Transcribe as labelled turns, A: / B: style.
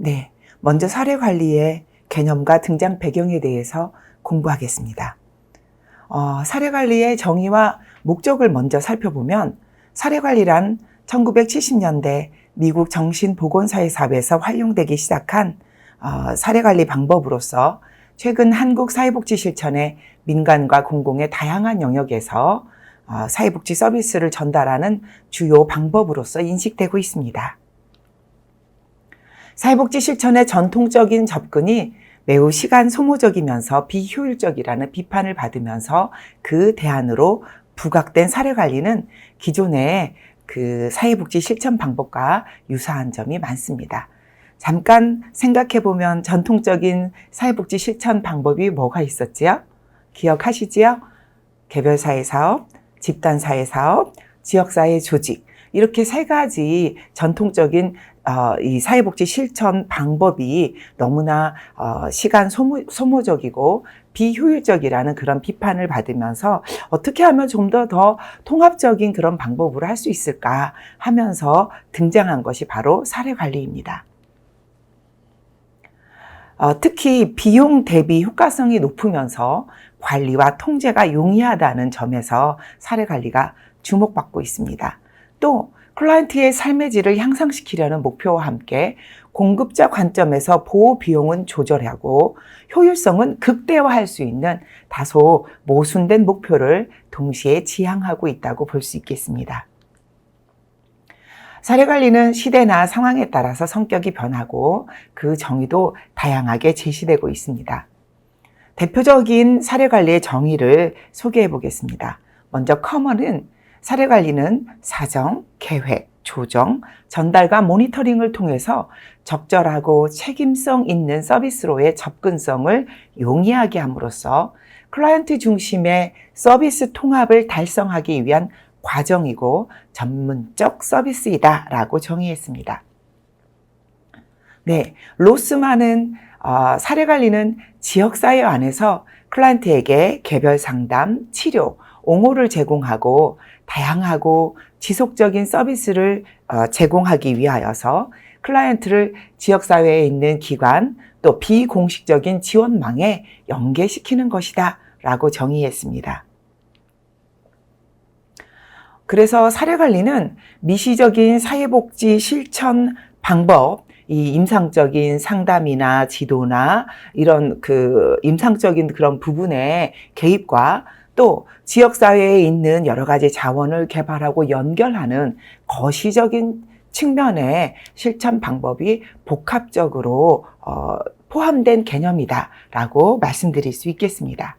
A: 네, 먼저 사례 관리의 개념과 등장 배경에 대해서 공부하겠습니다. 어, 사례 관리의 정의와 목적을 먼저 살펴보면 사례 관리란 1970년대 미국 정신보건사회 사회에서 활용되기 시작한 어, 사례 관리 방법으로서 최근 한국 사회복지 실천의 민간과 공공의 다양한 영역에서 어, 사회복지 서비스를 전달하는 주요 방법으로서 인식되고 있습니다. 사회복지 실천의 전통적인 접근이 매우 시간 소모적이면서 비효율적이라는 비판을 받으면서 그 대안으로 부각된 사례 관리는 기존의 그 사회복지 실천 방법과 유사한 점이 많습니다. 잠깐 생각해 보면 전통적인 사회복지 실천 방법이 뭐가 있었지요? 기억하시지요? 개별사회 사업, 집단사회 사업, 지역사회 조직. 이렇게 세 가지 전통적인 어, 이 사회복지 실천 방법이 너무나 어, 시간 소모, 소모적이고 비효율적이라는 그런 비판을 받으면서 어떻게 하면 좀더더 통합적인 그런 방법으로 할 수 있을까 하면서 등장한 것이 바로 사례 관리입니다. 어, 특히 비용 대비 효과성이 높으면서 관리와 통제가 용이하다는 점에서 사례 관리가 주목받고 있습니다. 또 클라이언트의 삶의 질을 향상시키려는 목표와 함께 공급자 관점에서 보호 비용은 조절하고 효율성은 극대화할 수 있는 다소 모순된 목표를 동시에 지향하고 있다고 볼 수 있겠습니다. 사례 관리는 시대나 상황에 따라서 성격이 변하고 그 정의도 다양하게 제시되고 있습니다. 대표적인 사례 관리의 정의를 소개해 보겠습니다. 먼저 커먼은 사례 관리는 사정, 계획, 조정, 전달과 모니터링을 통해서 적절하고 책임성 있는 서비스로의 접근성을 용이하게 함으로써 클라이언트 중심의 서비스 통합을 달성하기 위한 과정이고 전문적 서비스이다라고 정의했습니다. 네, 로스만은 어, 사례 관리는 지역사회 안에서 클라이언트에게 개별 상담, 치료, 옹호를 제공하고 다양하고 지속적인 서비스를 어, 제공하기 위하여서 클라이언트를 지역사회에 있는 기관 또 비공식적인 지원망에 연계시키는 것이다 라고 정의했습니다. 그래서 사례관리는 미시적인 사회복지 실천 방법, 이 임상적인 상담이나 지도나 이런 그 임상적인 그런 부분의 개입과 또 지역사회에 있는 여러 가지 자원을 개발하고 연결하는 거시적인 측면의 실천 방법이 복합적으로 어, 포함된 개념이다라고 말씀드릴 수 있겠습니다.